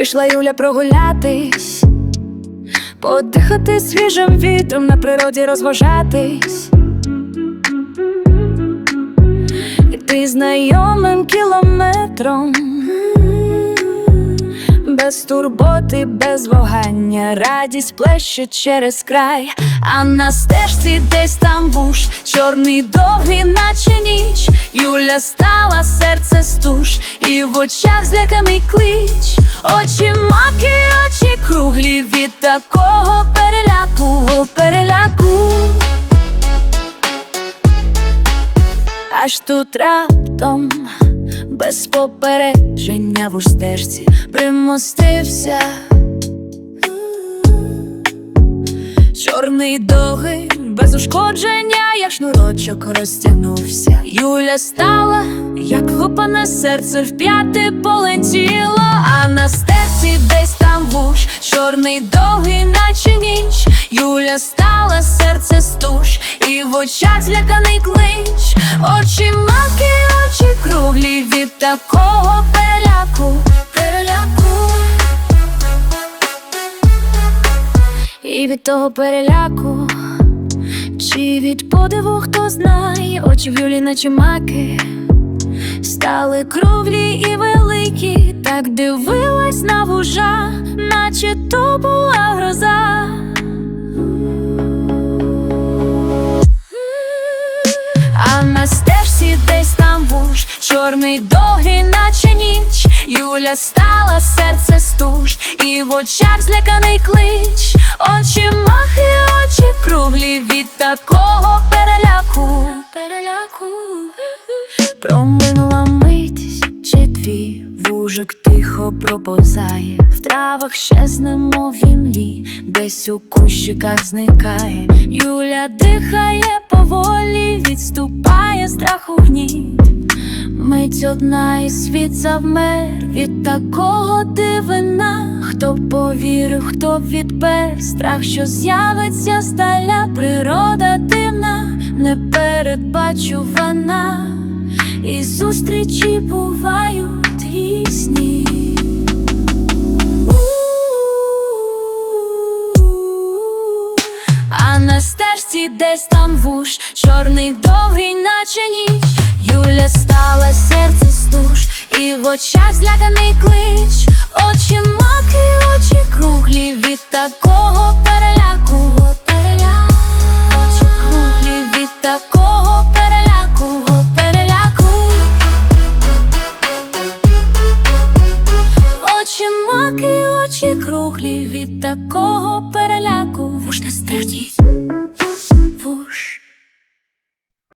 Пішла Юля прогулятись, подихати свіжим вітром на природі розважатись. Іти знайомим кілометром, без турботи, без вагання, радість плеще через край, а на стежці десь там буш, чорний довгий, наче ніч. Юля стала, серце стуж, і в очах зляканий клич. Очі маки, очі круглі від такого переляку, переляку. Аж тут раптом, без попередження в устежці примостився. Чорний довгий, без ушкодження, як шнурочок розтягнувся. Юля стала, як гупане серце в п'яти полетіло, а на стеці десь там вуш, чорний довгий, наче ніч. Юля стала, серце стуж, і в очах зляканий клич. Очі маки, очі круглі від такого переляку. І від того переляку, чи від подиву, хто знає, очі в Юлі наче маки, стали круглі і великі, так дивилась на вужа, наче то була гроза. А на стежці десь там буш, чорний довгий, наче ніч. Юля стала, серце стуж, і в очах зляканий клич. Очі Проминула мить, чи твій вужик тихо проповзає, в травах щезне, мов імлі, десь у кущиках зникає. Юля дихає поволі, відступає страху гніт. Мить одна і світ завмер від такого дивина. Хто повірив, хто б відпер страх, що з'явиться здаля, природа дивна, непередбачувана, і зустрічі бувають різні. А на стежці десь там вуш, чорний довгий, наче ніч. Юля стала серце стуж, і в очах зляканий клич. Очі круглі від такого переляку. Вуж не стежіть.